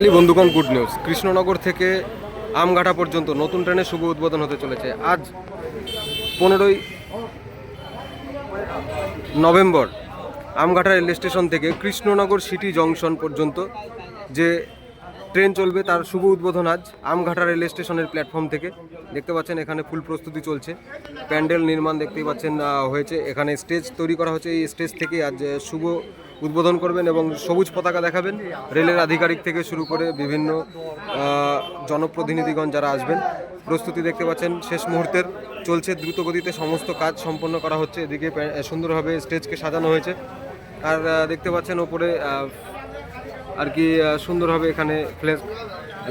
বন্ধুগণ good news Krishnanagar থেকে আমঘাটা পর্যন্ত নতুন ট্রেনের শুভ উদ্বোধন হতে চলেছে। আজ পনেরোই নভেম্বর আমঘাটা রেল স্টেশন থেকে কৃষ্ণনগর সিটি জংশন পর্যন্ত যে ট্রেন চলবে তার শুভ উদ্বোধন আজ আমঘাটা রেল স্টেশনের প্ল্যাটফর্ম থেকে। দেখতে পাচ্ছেন এখানে ফুল প্রস্তুতি চলছে। প্যান্ডেল নির্মাণ দেখতেই পাচ্ছেন হয়েছে। এখানে স্টেজ তৈরি করা হচ্ছে। এই স্টেজ থেকে আজ শুভ উদ্বোধন করবেন এবং সবুজ পতাকা দেখাবেন। রেলের আধিকারিক থেকে শুরু করে বিভিন্ন জনপ্রতিনিধিগণ যারা আসবেন, প্রস্তুতি দেখতে পাচ্ছেন। শেষ মুহূর্তের চলছে দ্রুত গতিতে সমস্ত কাজ সম্পন্ন করা হচ্ছে। এদিকে সুন্দরভাবে স্টেজকে সাজানো হয়েছে। আর দেখতে পাচ্ছেন ওপরে আর কি সুন্দরভাবে এখানে ফ্লেস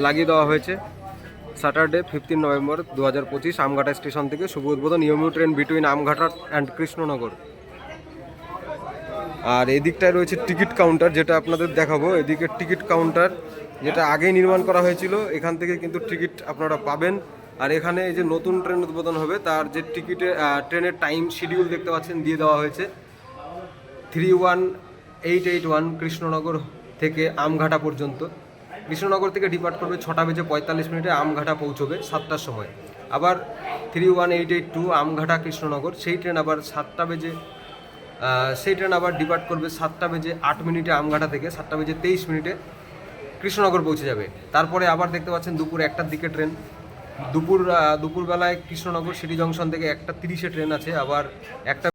লাগিয়ে দেওয়া হয়েছে। স্যাটারডে ফিফটিন নভেম্বর দু হাজার পঁচিশ আমঘাটা স্টেশন থেকে শুভ উদ্বোধন EMU train between Amghata and Krishnanagar. আর এদিকটায় রয়েছে টিকিট কাউন্টার, যেটা আপনাদের দেখাবো। এদিকে টিকিট কাউন্টার, যেটা আগেই নির্মাণ করা হয়েছিল, এখান থেকে কিন্তু টিকিট আপনারা পাবেন। আর এখানে এই যে নতুন ট্রেন উদ্বোধন হবে, তার যে টিকিটে ট্রেনের টাইম শিডিউল দেখতে পাচ্ছেন, দিয়ে দেওয়া হয়েছে। Three one eight eight one Krishnanagar থেকে আমঘাটা পর্যন্ত। কৃষ্ণনগর থেকে ডিপার্ট করবে ছটা বেজে পঁয়তাল্লিশ মিনিটে আমঘাটা পৌঁছবে সাতটার সময়। আবার three one eight eight two Amghata Krishnanagar, সেই ট্রেন আবার সাতটা বেজে সেই ট্রেন আবার ডিপার্ট করবে সাতটা বেজে আট মিনিটে আমঘাটা থেকে, সাতটা বেজে তেইশ মিনিটে কৃষ্ণনগর পৌঁছে যাবে। তারপরে আবার দেখতে পাচ্ছেন দুপুর একটার দিকে ট্রেন দুপুর দুপুরবেলায় কৃষ্ণনগর সিটি জংশন থেকে একটা তিরিশে ট্রেন আছে, আবার একটা